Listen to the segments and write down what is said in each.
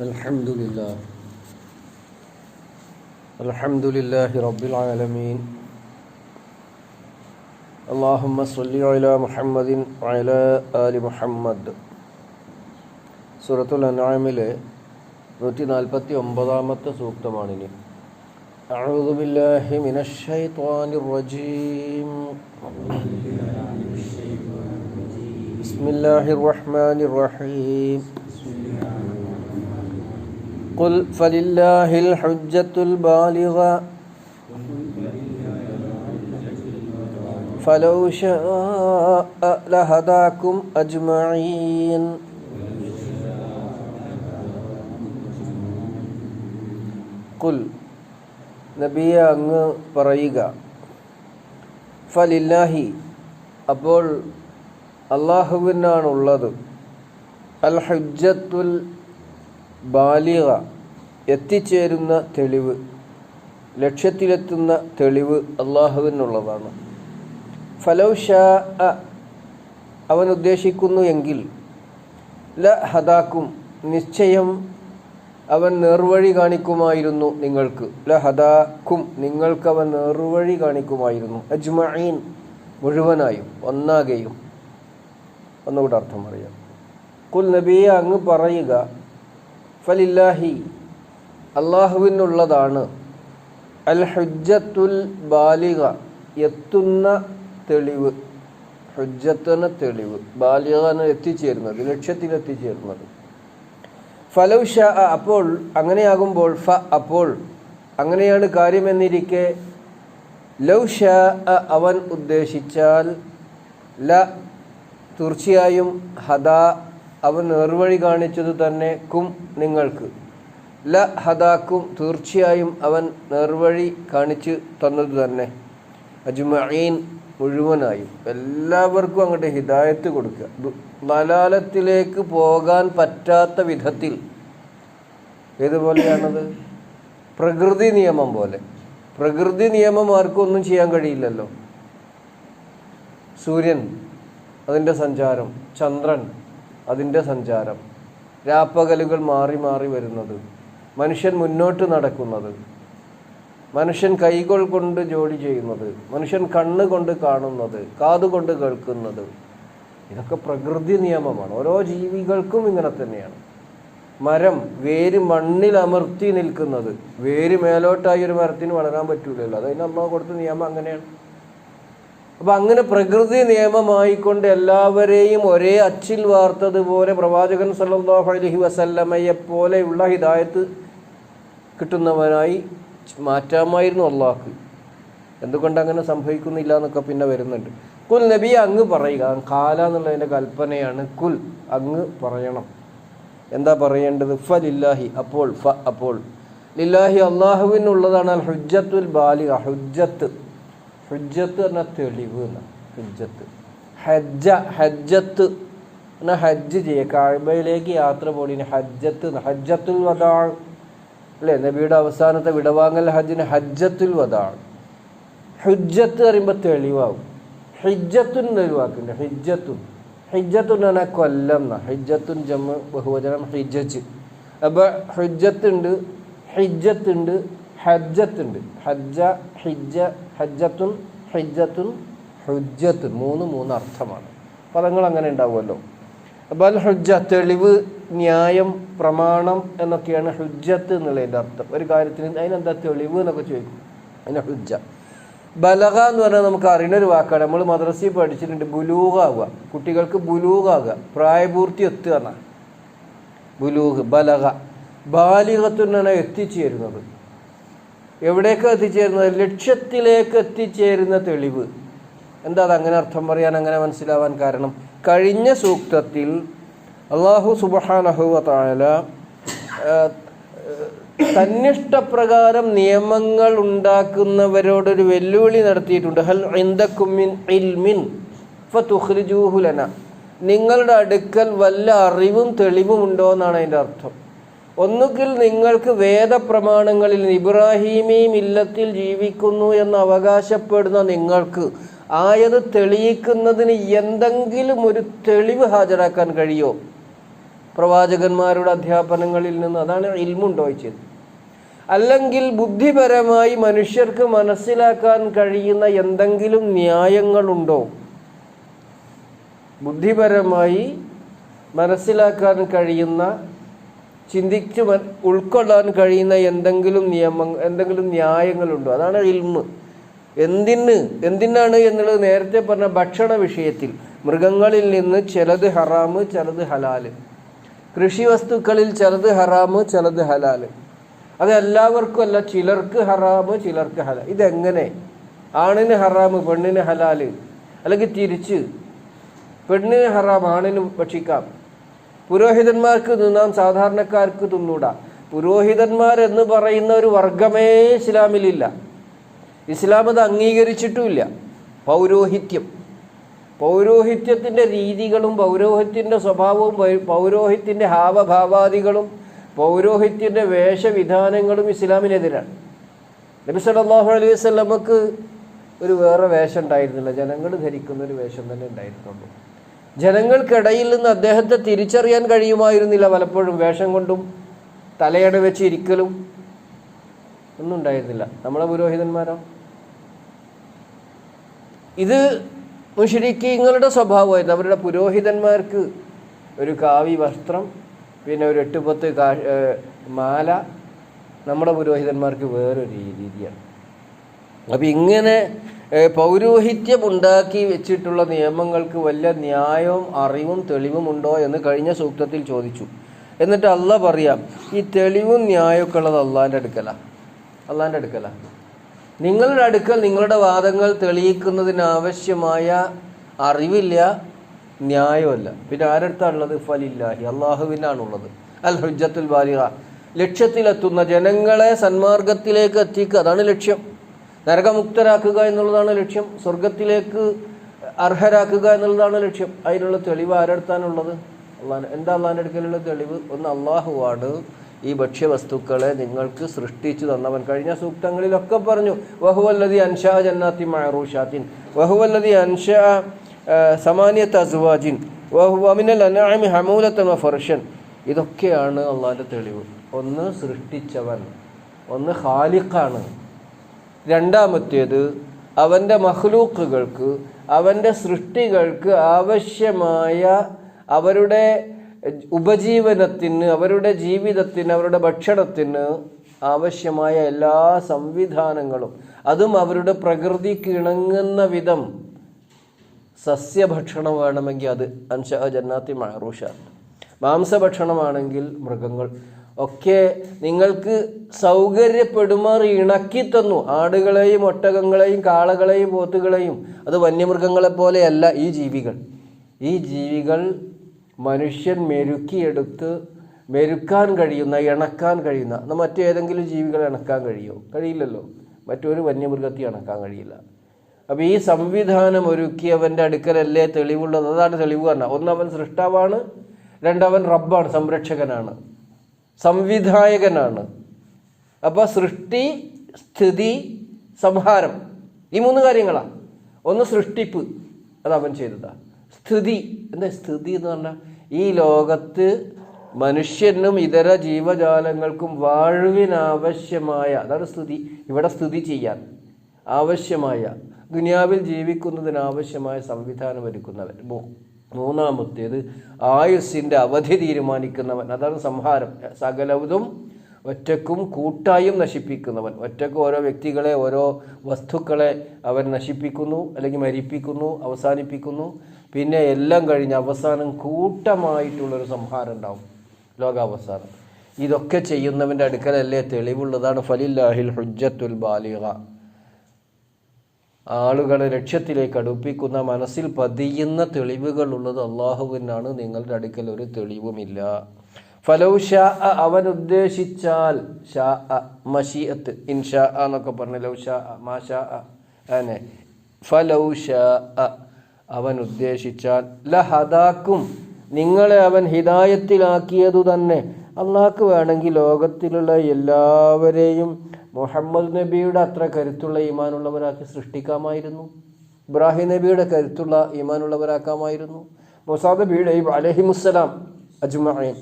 الحمد لله الحمد لله رب العالمين اللهم صل على محمد وعلى آل محمد സൂറത്തുൽ അൻആമിലെ നൂറ്റി നാൽപ്പത്തി ഒമ്പതാമത്തെ സൂക്തമാണിനി أعوذ بالله من الشيطان الرجيم بسم الله الرحمن الرحيم قل فلله الحجة البالغة فلو شاء لهداكم أجمعين കുൽ നബിയെ അങ്ങ് പറയുക ഫലില്ലാഹി അപ്പോൾ അള്ളാഹുവിനാണുള്ളത് അൽ ഹുജ്ജത്തുൽ ബാലിക എത്തിച്ചേരുന്ന തെളിവ് ലക്ഷ്യത്തിലെത്തുന്ന തെളിവ് അള്ളാഹുവിനുള്ളതാണ്. ഫലൗ ഷാ അവൻ ഉദ്ദേശിക്കുന്നു എങ്കിൽ ല ഹദാക്കും നിശ്ചയം അവൻ നേർവഴി കാണിക്കുമായിരുന്നു നിങ്ങൾക്ക്. ല ഹദാക്കും നിങ്ങൾക്ക് അവൻ നേർവഴി കാണിക്കുമായിരുന്നു. അജ്മഈൻ മുഴുവനായും ഒന്നാകെയും. ഒന്നുകൂടെ അർത്ഥം അറിയാം കുൽ നബിയെ അങ്ങ് പറയുക ഫലില്ലാഹി. അള്ളാഹുവിനുള്ളതാണ്. അൽ ഹുജ്ജത്തുൽ ബാലിക എത്തുന്ന തെളിവ്. ഹുജ്ജത്തിന് തെളിവ്. ബാലികന് എത്തിച്ചേരുന്നത് ലക്ഷ്യത്തിൽ എത്തിച്ചേരുന്നത് ഫലൗ ഷാ അപ്പോൾ അങ്ങനെയാകുമ്പോൾ ഫ അപ്പോൾ അങ്ങനെയാണ് കാര്യമെന്നിരിക്കെ. ലൗ ഷാ അവൻ ഉദ്ദേശിച്ചാൽ ല തീർച്ചയായും ഹദാ അവൻ നേർവഴി കാണിച്ചത് തന്നെ കും നിങ്ങൾക്ക്. ല ഹദാക്കും തീർച്ചയായും അവൻ നേർവഴി കാണിച്ചു തന്നത് തന്നെ. അജ്മഈൻ മുഴുവനായും. എല്ലാവർക്കും അങ്ങോട്ട് ഹിദായത്ത് കൊടുക്കുക. ദലാലത്തിലേക്ക് പോകാൻ പറ്റാത്ത വിധത്തിൽ. ഏതുപോലെയാണത് പ്രകൃതി നിയമം പോലെ. പ്രകൃതി നിയമം ആർക്കും ഒന്നും ചെയ്യാൻ കഴിയില്ലല്ലോ. സൂര്യൻ അതിന്റെ സഞ്ചാരം. ചന്ദ്രൻ അതിന്റെ സഞ്ചാരം. രാപ്പകലുകൾ മാറി മാറി വരുന്നത്. മനുഷ്യൻ മുന്നോട്ട് നടക്കുന്നത്. മനുഷ്യൻ കൈകൾ കൊണ്ട് ജോലി ചെയ്യുന്നത്. മനുഷ്യൻ കണ്ണ് കൊണ്ട് കാണുന്നത്. കാതുകൊണ്ട് കേൾക്കുന്നത്. ഇതൊക്കെ പ്രകൃതി നിയമമാണ്. ഓരോ ജീവികൾക്കും ഇങ്ങനെ തന്നെയാണ്. മരം വേര് മണ്ണിൽ അമർത്തി നിൽക്കുന്നത്. വേര് മേലോട്ടായി ഒരു മരത്തിന് വളരാൻ പറ്റൂലല്ലോ. അതിന് അമ്മ കൊടുത്ത നിയമം അങ്ങനെയാണ്. അപ്പൊ അങ്ങനെ പ്രകൃതി നിയമമായിക്കൊണ്ട് എല്ലാവരെയും ഒരേ അച്ചിൽ വാർത്തതുപോലെ പ്രവാചകൻ സല്ലാഹു അലഹി വസല്ലമയെ പോലെയുള്ള ഹിദായത്ത് കിട്ടുന്നവനായി മാറ്റാമായിരുന്നു അള്ളാഹ്. എന്തുകൊണ്ട് അങ്ങനെ സംഭവിക്കുന്നില്ല എന്നൊക്കെ പിന്നെ വരുന്നുണ്ട്. കുൽ നബി അങ്ങ് പറയുക കാല എന്നുള്ളതിന്റെ കൽപ്പനയാണ് കുൽ അങ്ങ് പറയണം. എന്താ പറയേണ്ടത്? ഫ ലില്ലാഹി അപ്പോൾ ഫ അപ്പോൾ. ലില്ലാഹി അള്ളാഹുവിനുള്ളതാണ് അൽ ഹുജ്ജത്തുൽ ബാലിക ഹുജ്ജത്ത്. ഹുജ്ജത്ത് പറഞ്ഞാൽ തെളിവ് എന്ന ഹുജ്ജത്ത്. ഹജ്ജ ഹജ്ജത്ത് എന്നാൽ ഹജ്ജ് ചെയ്യുക കാഴ്ബയിലേക്ക് യാത്ര പോണീന് ഹജ്ജത്ത് ഹജ്ജത്തുൽ വദാ. അല്ലേ? നബിയുടെ അവസാനത്തെ വിടവാങ്ങൽ ഹജ്ജിന് ഹജ്ജത്തുൽ വദാ. ഹുജ്ജത്ത് പറയുമ്പോൾ തെളിവാകും ഹിജ്ജത്തുൻ തെളിവാക്കുന്നുണ്ട് ഹിജ്ജത്തുൻ. ഹിജ്ജത്തുൻ എന്ന് പറഞ്ഞാൽ കൊല്ലം എന്നാ. ഹിജ്ജത്തുൻ ജമ്മു ബഹുവചനം ഹിജ്ജച്ച് അപ്പോൾ ഹുജ്ജത്തുണ്ട് ഹിജ്ജത്തുണ്ട് ഹജ്ജത്തുണ്ട്. ഹജ്ജ ഹിജ്ജ ഹജ്ജത്തുൻ ഹിജ്ജത്തുൻ ഹുജ്ജത്ത്. മൂന്ന് മൂന്ന് അർത്ഥമാണ് പദങ്ങൾ അങ്ങനെ ഉണ്ടാവുമല്ലോ. അൽ ഹുജ്ജ തെളിവ് ന്യായം പ്രമാണം എന്നൊക്കെയാണ് ഹുജ്ജത്ത് എന്നുള്ളതിന്റെ അർത്ഥം. ഒരു കാര്യത്തിന് അതിനെന്താ തെളിവ് എന്നൊക്കെ ചോദിക്കും. അതിന് ഹുജ്ജ. ബലഗ എന്ന് പറഞ്ഞാൽ നമുക്ക് അറിയുന്ന ഒരു വാക്കാണ്. നമ്മൾ മദ്രസയിൽ പഠിച്ചിട്ടുണ്ട് ബുലൂഹാവുക കുട്ടികൾക്ക് ബുലൂഹാകുക പ്രായപൂർത്തി എത്തുക എന്നാണ്. ബുലൂഹ്. ബലഗ ബാലികത്തുനാണ് എത്തിച്ചേരുന്നത്. എവിടേക്ക് എത്തിച്ചേരുന്നത്? ലക്ഷ്യത്തിലേക്ക് എത്തിച്ചേരുന്ന തെളിവ്. എന്താ അത് അങ്ങനെ അർത്ഥം പറയാൻ അങ്ങനെ മനസ്സിലാവാൻ കാരണം? കഴിഞ്ഞ സൂക്തത്തിൽ അള്ളാഹു സുബഹാനഹുവല തന്നിഷ്ടപ്രകാരം നിയമങ്ങൾ ഉണ്ടാക്കുന്നവരോടൊരു വെല്ലുവിളി നടത്തിയിട്ടുണ്ട്. ഹൽ ഇൽമിൻ നിങ്ങളുടെ അടുക്കൽ വല്ല അറിവും തെളിവും ഉണ്ടോ എന്നാണ് അതിന്റെ അർത്ഥം. ഒന്നുകിൽ നിങ്ങൾക്ക് വേദപ്രമാണങ്ങളിൽ ഇബ്രാഹീമി മില്ലത്തിൽ ജീവിക്കുന്നു എന്ന് അവകാശപ്പെടുന്ന നിങ്ങൾക്ക് ആയത് തെളിയിക്കുന്നതിന് എന്തെങ്കിലും ഒരു തെളിവ് ഹാജരാക്കാൻ കഴിയോ? പ്രവാചകന്മാരുടെ അധ്യാപനങ്ങളിൽ നിന്ന് അതാണ് ഇൽമുണ്ടോ ചെയ്ത് അല്ലെങ്കിൽ ബുദ്ധിപരമായി മനുഷ്യർക്ക് മനസ്സിലാക്കാൻ കഴിയുന്ന എന്തെങ്കിലും ന്യായങ്ങളുണ്ടോ? ബുദ്ധിപരമായി മനസ്സിലാക്കാൻ കഴിയുന്ന ചിന്തിച്ച് ഉൾക്കൊള്ളാൻ കഴിയുന്ന എന്തെങ്കിലും നിയമം എന്തെങ്കിലും ന്യായങ്ങളുണ്ടോ? അതാണ് ഇൽമ്. എന്തിന് എന്തിനാണ് എന്നുള്ളത് നേരത്തെ പറഞ്ഞ ഭക്ഷണ വിഷയത്തിൽ. മൃഗങ്ങളിൽ നിന്ന് ചിലത് ഹറാമ് ചിലത് ഹലാൽ. കൃഷി വസ്തുക്കളിൽ ചിലത് ഹറാമ് ചിലത് ഹലാൽ. അത് എല്ലാവർക്കും അല്ല ചിലർക്ക് ഹറാമ് ചിലർക്ക് ഹലാൽ ഇതെങ്ങനെ? ആണിന് ഹറാമ് പെണ്ണിന് ഹലാൽ. അല്ലെങ്കിൽ തിരിച്ച് പെണ്ണിന് ഹറാം ആണിന് ഭക്ഷിക്കാം. പുരോഹിതന്മാർക്ക് തിന്നാം സാധാരണക്കാർക്ക് തിന്നൂടാ. പുരോഹിതന്മാർ എന്ന് പറയുന്ന ഒരു വർഗമേ ഇസ്ലാമിലില്ല. ഇസ്ലാം അത് അംഗീകരിച്ചിട്ടുമില്ല. പൗരോഹിത്യം. പൗരോഹിത്യത്തിന്റെ രീതികളും പൗരോഹിത്യന്റെ സ്വഭാവവും പൗരോഹിത്യന്റെ ഹാവഭാവാദികളും പൗരോഹിത്യന്റെ വേഷവിധാനങ്ങളും ഇസ്ലാമിനെതിരാണ്. നബി സല്ലല്ലാഹു അലൈഹി വസല്ലമക്ക് ഒരു വേറെ വേഷം ഉണ്ടായിരുന്നില്ല. ജനങ്ങൾ ധരിക്കുന്ന ഒരു വേഷം തന്നെ ഉണ്ടായിരുന്നുള്ളൂ ജനങ്ങൾക്കിടയിൽ നിന്ന് അദ്ദേഹത്തെ തിരിച്ചറിയാൻ കഴിയുമായിരുന്നില്ല. പലപ്പോഴും വേഷം കൊണ്ടും തലയട വെച്ച് ഇരിക്കലും ഒന്നും ഉണ്ടായിരുന്നില്ല. നമ്മളെ പുരോഹിതന്മാരോ? ഇത് മുഷരിക്കീങ്ങളുടെ സ്വഭാവമായിരുന്നു. അവരുടെ പുരോഹിതന്മാർക്ക് ഒരു കാവി വസ്ത്രം പിന്നെ ഒരു എട്ട് പത്ത് കാ മാല. നമ്മുടെ പുരോഹിതന്മാർക്ക് വേറൊരു രീതിയാണ്. അപ്പം ഇങ്ങനെ പൗരോഹിത്യം ഉണ്ടാക്കി വെച്ചിട്ടുള്ള നിയമങ്ങൾക്ക് വല്ല ന്യായവും അറിവും തെളിവും ഉണ്ടോ എന്ന് കഴിഞ്ഞ സൂക്തത്തിൽ ചോദിച്ചു. എന്നിട്ട് അല്ല പറയാം ഈ തെളിവും ന്യായമൊക്കെ ഉള്ളത് അള്ളാന്റെ അടുക്കല. അള്ളാന്റെ അടുക്കല. നിങ്ങളുടെ അടുക്കൽ നിങ്ങളുടെ വാദങ്ങൾ തെളിയിക്കുന്നതിനാവശ്യമായ അറിവില്ല ന്യായമല്ല. പിന്നെ ആരടുത്താണുള്ളത്? ഫലില്ലാഹി. അള്ളാഹുവിനാണുള്ളത്. അൽ ഹുജത്തുൽ ബാലിക ലക്ഷ്യത്തിലെത്തുന്ന ജനങ്ങളെ സന്മാർഗത്തിലേക്ക് എത്തിക്കുക. അതാണ് ലക്ഷ്യം. നരകമുക്തരാക്കുക എന്നുള്ളതാണ് ലക്ഷ്യം. സ്വർഗത്തിലേക്ക് അർഹരാക്കുക എന്നുള്ളതാണ് ലക്ഷ്യം. അതിനുള്ള തെളിവ് ആരെടുത്താനുള്ളത്? അള്ളാഹ് എന്താ അള്ളാഹിന്റെ അടുക്കലുള്ള തെളിവ്? ഒന്ന് അള്ളാഹുവാണ് ഈ ഭക്ഷ്യവസ്തുക്കളെ നിങ്ങൾക്ക് സൃഷ്ടിച്ചു തന്നവൻ. കഴിഞ്ഞ സൂക്തങ്ങളിലൊക്കെ പറഞ്ഞു വഹുവല്ലതി അൻഷാ ജന്നാത്തി മഹറൂഷാത്തിൻ വഹുവല്ലതി അൻഷാ സമാനിയത്ത് അസുവാജിൻ വഹു അമിനൽ അനാമി ഹമൂലത്തൻ ഫർഷൻ ഇതൊക്കെയാണ് അള്ളാഹിന്റെ തെളിവ്. ഒന്ന് സൃഷ്ടിച്ചവൻ ഒന്ന് ഖാലിഖാണ്. രണ്ടാമത്തേത് അവന്റെ മഹ്ലൂക്കുകൾക്ക് അവന്റെ സൃഷ്ടികൾക്ക് ആവശ്യമായ അവരുടെ ഉപജീവനത്തിന് അവരുടെ ജീവിതത്തിന് അവരുടെ ഭക്ഷണത്തിന് ആവശ്യമായ എല്ലാ സംവിധാനങ്ങളും. അതും അവരുടെ പ്രകൃതിക്ക് ഇണങ്ങുന്ന വിധം സസ്യഭക്ഷണം വേണമെങ്കിൽ അത് അൻഷ ജന്നാത്തി മഹറൂഷ മാംസഭക്ഷണമാണെങ്കിൽ മൃഗങ്ങൾ ഒക്കെ നിങ്ങൾക്ക് സൗകര്യപ്പെടുമാറി ഇണക്കി തന്നു ആടുകളെയും ഒട്ടകങ്ങളെയും കാളകളെയും പോത്തുകളെയും. അത് വന്യമൃഗങ്ങളെ പോലെയല്ല ഈ ജീവികൾ. ഈ ജീവികൾ മനുഷ്യൻ മെരുക്കിയെടുത്ത് മെരുക്കാൻ കഴിയുന്ന ഇണക്കാൻ കഴിയുന്ന മറ്റേതെങ്കിലും ജീവികളെ ഇണക്കാൻ കഴിയുമോ? കഴിയില്ലല്ലോ. മറ്റൊരു വന്യമൃഗത്തെ ഇണക്കാൻ കഴിയില്ല. അപ്പോൾ ഈ സംവിധാനം ഒരുക്കിയവന്റെ അടുക്കലല്ലേ തെളിവുള്ളത്? അതാണ് തെളിവ് കാരണം ഒന്ന് അവൻ സൃഷ്ടാവാണ് രണ്ടവൻ റബ്ബാണ് സംരക്ഷകനാണ്. സംവിധായകനാണ്. അപ്പോൾ സൃഷ്ടി സ്ഥിതി സംഹാരം ഈ മൂന്ന് കാര്യങ്ങളാണ് ഒന്ന് സൃഷ്ടിപ്പ് അത് അവൻ ചെയ്തതാ. സ്ഥിതി എന്താ സ്ഥിതി എന്ന് പറഞ്ഞാൽ ഈ ലോകത്ത് മനുഷ്യനും ഇതര ജീവജാലങ്ങൾക്കും വാഴുവിനാവശ്യമായ അതാണ് സ്ഥിതി. ഇവിടെ സ്ഥിതി ചെയ്യാൻ ആവശ്യമായ ദുനിയാവിൽ ജീവിക്കുന്നതിനാവശ്യമായ സംവിധാനം ഒരുക്കുന്നവൻ. മൂ- മൂന്നാമത്തേത് ആയുസ്സിന്റെ അവധി തീരുമാനിക്കുന്നവൻ. അതാണ് സംഹാരം. സകലതും ഒറ്റക്കും കൂട്ടായും നശിപ്പിക്കുന്നവൻ. ഒറ്റയ്ക്ക് ഓരോ വ്യക്തികളെ ഓരോ വസ്തുക്കളെ അവൻ നശിപ്പിക്കുന്നു അല്ലെങ്കിൽ മരിപ്പിക്കുന്നു അവസാനിപ്പിക്കുന്നു. പിന്നെ എല്ലാം കഴിഞ്ഞ് അവസാനം കൂട്ടമായിട്ടുള്ളൊരു സംഹാരം ഉണ്ടാവും. ലോകാവസാനം. ഇതൊക്കെ ചെയ്യുന്നവന്റെ അടുക്കലല്ലേ തെളിവുള്ളതാണ്. ഫലില്ലാഹിൽ ഹുജ്ജത്തുൽ ബാലിക ആളുകളെ ലക്ഷ്യത്തിലേക്ക് അടുപ്പിക്കുന്ന മനസ്സിൽ പതിയുന്ന തെളിവുകളുള്ളത് അള്ളാഹുവിനാണ്. നിങ്ങളുടെ അടുക്കൽ ഒരു തെളിവുമില്ല. ഫലൗ ഷാ അവൻ ഉദ്ദേശിച്ചാൽ ഷാ മഷീഅത്ത് ഇൻഷാ എന്നൊക്കെ പറഞ്ഞ ലൗ ഷാ മാഷാ അങ്ങനെ ഫലൗ ഷാ അവൻ ഉദ്ദേശിച്ചാൽ ലഹദാക്കും നിങ്ങളെ അവൻ ഹിദായത്തിലാക്കിയതു തന്നെ. അള്ളാഹ്ക്ക് വേണമെങ്കിൽ ലോകത്തിലുള്ള എല്ലാവരെയും മുഹമ്മദ് നബിയുടെ അത്ര കരുത്തുള്ള ഈമാനുള്ളവരാക്കി സൃഷ്ടിക്കാമായിരുന്നു. ഇബ്രാഹിം നബിയുടെ കരുത്തുള്ള ഈമാനുള്ളവരാക്കാമായിരുന്നു. മൊസാദ് നബിയുടെയും അലഹിമുസ്സലാം അജ്മഈൻ.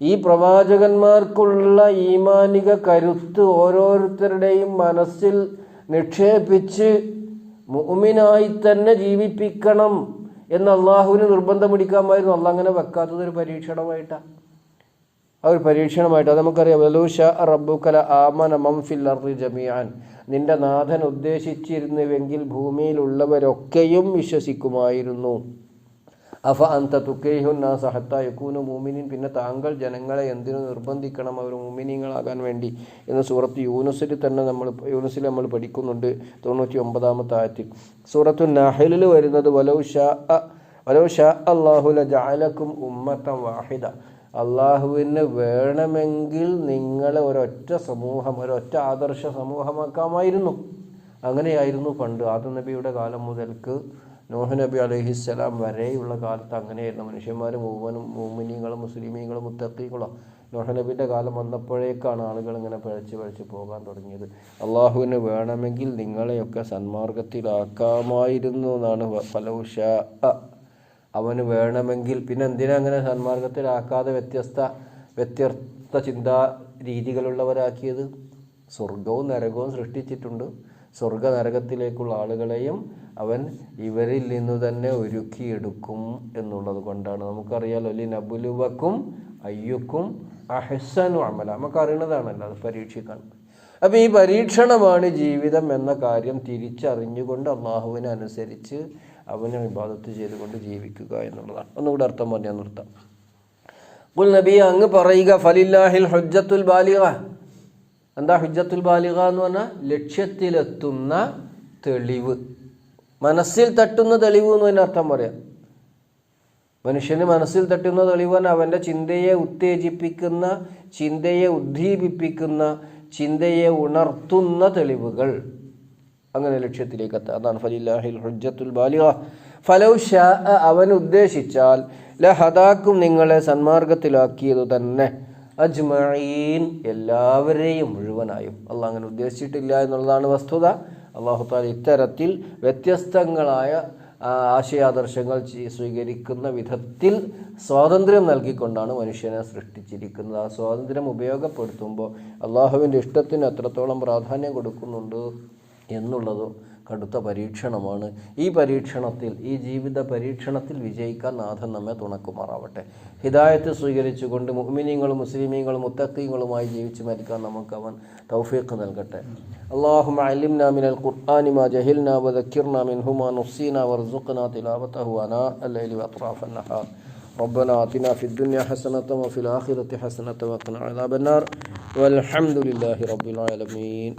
ഈ പ്രവാചകന്മാർക്കുള്ള ഈമാനിക കരുത്ത് ഓരോരുത്തരുടെയും മനസ്സിൽ നിക്ഷേപിച്ച് മുഅ്മിനായി തന്നെ ജീവിപ്പിക്കണം എന്ന് അള്ളാഹുവിന് നിർബന്ധം പിടിക്കാമായിരുന്നു. അള്ളാഹ് അങ്ങനെ വെക്കാത്തതൊരു പരീക്ഷണമായിട്ടാണ്. ആ ഒരു പരീക്ഷണമായിട്ട് അത് നമുക്കറിയാം. വലൂഷ റബ്ബുക്കല ആമന മംഫിൽ അർദി ജമിയാൻ നിന്റെ നാഥൻ ഉദ്ദേശിച്ചിരുന്നുവെങ്കിൽ ഭൂമിയിലുള്ളവരൊക്കെയും വിശ്വസിക്കുമായിരുന്നു. അഫ അന്ത തുക്കേഹുന്നാസ ഹത്ത യക്കൂനു മൂമിനിൻ പിന്നെ താങ്കൾ ജനങ്ങളെ എന്തിനു നിർബന്ധിക്കണം അവർ മൂമിനിങ്ങളാകാൻ വേണ്ടി എന്ന് സൂറത്ത് യൂനുസിൽ തന്നെ നമ്മൾ യൂനുസിൽ നമ്മൾ പഠിക്കുന്നുണ്ട് തൊണ്ണൂറ്റി ഒമ്പതാമത്തെ ആയത്തിൽ. സൂറത്തു നഹലിൽ വരുന്നത് വലൗ ഷാ വലൗ ഷാ അള്ളാഹുല ജാലക്കും ഉമ്മത്തം വാഹിദ. അള്ളാഹുവിന് വേണമെങ്കിൽ നിങ്ങളെ ഒരൊറ്റ സമൂഹം ഒരൊറ്റ ആദർശ സമൂഹമാക്കാമായിരുന്നു. അങ്ങനെയായിരുന്നു പണ്ട്. ആദം നബിയുടെ കാലം മുതൽക്ക് നോഹ നബി അലഹിസ്സലാം വരെയുള്ള കാലത്ത് അങ്ങനെയായിരുന്നു. മനുഷ്യന്മാർ മൂവനും മൂമിനികളും മുസ്ലിമീങ്ങളും മുത്തക്കീങ്ങളും നോഹ് നബിന്റെ കാലം വന്നപ്പോഴേക്കാണ് ആളുകൾ ഇങ്ങനെ പിഴച്ച് പിഴച്ച് പോകാൻ തുടങ്ങിയത്. അള്ളാഹുവിന് വേണമെങ്കിൽ നിങ്ങളെയൊക്കെ സന്മാർഗത്തിലാക്കാമായിരുന്നു എന്നാണ് ഫലൗഷ അവന് വേണമെങ്കിൽ പിന്നെ എന്തിനാ അങ്ങനെ സന്മാർഗത്തിലാക്കാതെ വ്യത്യസ്ത വ്യത്യസ്ത ചിന്താ രീതികളുള്ളവരാക്കിയത്? സ്വർഗവും നരകവും സൃഷ്ടിച്ചിട്ടുണ്ട്. സ്വർഗ നരകത്തിലേക്കുള്ള ആളുകളെയും അവൻ ഇവരിൽ നിന്നു തന്നെ ഒരുക്കിയെടുക്കും എന്നുള്ളത് കൊണ്ടാണ്. നമുക്കറിയാലോ അല്ലെ നബുലുവക്കും അയ്യുക്കും അഹസനു അമല. നമുക്കറിയണതാണല്ലോ അത് പരീക്ഷിക്കാൻ. അപ്പം ഈ പരീക്ഷണമാണ് ജീവിതം എന്ന കാര്യം തിരിച്ചറിഞ്ഞുകൊണ്ട് അള്ളാഹുവിനെ അനുസരിച്ച് അവനെ വിവാദത്ത് ചെയ്തുകൊണ്ട് ജീവിക്കുക എന്നുള്ളതാണ്. ഒന്നുകൂടെ അർത്ഥം പറഞ്ഞാൽ നിർത്താം. ഗുൽ നബി അങ്ങ് പറയുക ഫലില്ലാഹിൽ ഹുജ്ജത്തുൽ ബാലിക എന്താ ഹുജ്ജത്തുൽ ബാലിക എന്ന് പറഞ്ഞാൽ ലക്ഷ്യത്തിലെത്തുന്ന തെളിവ്. മനസ്സിൽ തട്ടുന്ന തെളിവ് എന്ന് തന്നെ അർത്ഥം പറയാം. മനുഷ്യന് മനസ്സിൽ തട്ടുന്ന തെളിവൻ അവന്റെ ചിന്തയെ ഉത്തേജിപ്പിക്കുന്ന ചിന്തയെ ഉദ്ദീപിപ്പിക്കുന്ന ചിന്തയെ ഉണർത്തുന്ന തെളിവുകൾ. അങ്ങനെ ലക്ഷ്യത്തിലേക്ക് എത്തുക അതാണ് ഫലില്ലാഹിൽ ഹുജ്ജത്തുൽ ബാലിഹ ഫലൗ അവൻ ഉദ്ദേശിച്ചാൽ ലഹദാക്കും നിങ്ങളെ സന്മാർഗത്തിലാക്കിയത് തന്നെ. അജ്മീൻ എല്ലാവരെയും മുഴുവനായും. അള്ളാഹ് അങ്ങനെ ഉദ്ദേശിച്ചിട്ടില്ല എന്നുള്ളതാണ് വസ്തുത. അള്ളാഹു താല ഇത്തരത്തിൽ വ്യത്യസ്തങ്ങളായ ആശയാദർശങ്ങൾ സ്വീകരിക്കുന്ന വിധത്തിൽ സ്വാതന്ത്ര്യം നൽകിക്കൊണ്ടാണ് മനുഷ്യനെ സൃഷ്ടിച്ചിരിക്കുന്നത്. ആ സ്വാതന്ത്ര്യം ഉപയോഗപ്പെടുത്തുമ്പോൾ അള്ളാഹുവിന്റെ ഇഷ്ടത്തിന് എത്രത്തോളം പ്രാധാന്യം കൊടുക്കുന്നുണ്ട്? എന്നുള്ളത് കടുത്ത പരീക്ഷണമാണ് ഈ പരീക്ഷണത്തിൽ ഈ ജീവിത പരീക്ഷണത്തിൽ വിജയിക്കാൻ നാഥൻ നമ്മെ തുണക്കുമാറാവട്ടെ ഹിദായത്ത് സ്വീകരിച്ചുകൊണ്ട് മുഅ്മിനീങ്ങളും മുസ്ലിമീങ്ങളും മുത്തക്കീങ്ങളുമായി ജീവിച്ച് മരിക്കാൻ നമുക്ക് അവൻ തൗഫീഖ് നൽകട്ടെ اللهم علمنا من القرآن ما جهلنا وذكرنا منه ما نصينا وارزقنا تلاوته آناء الليل وأطراف النهار ربنا آتنا في الدنيا حسنة وفي الآخرة حسنة وقنا عذاب النار والحمد لله رب العالمين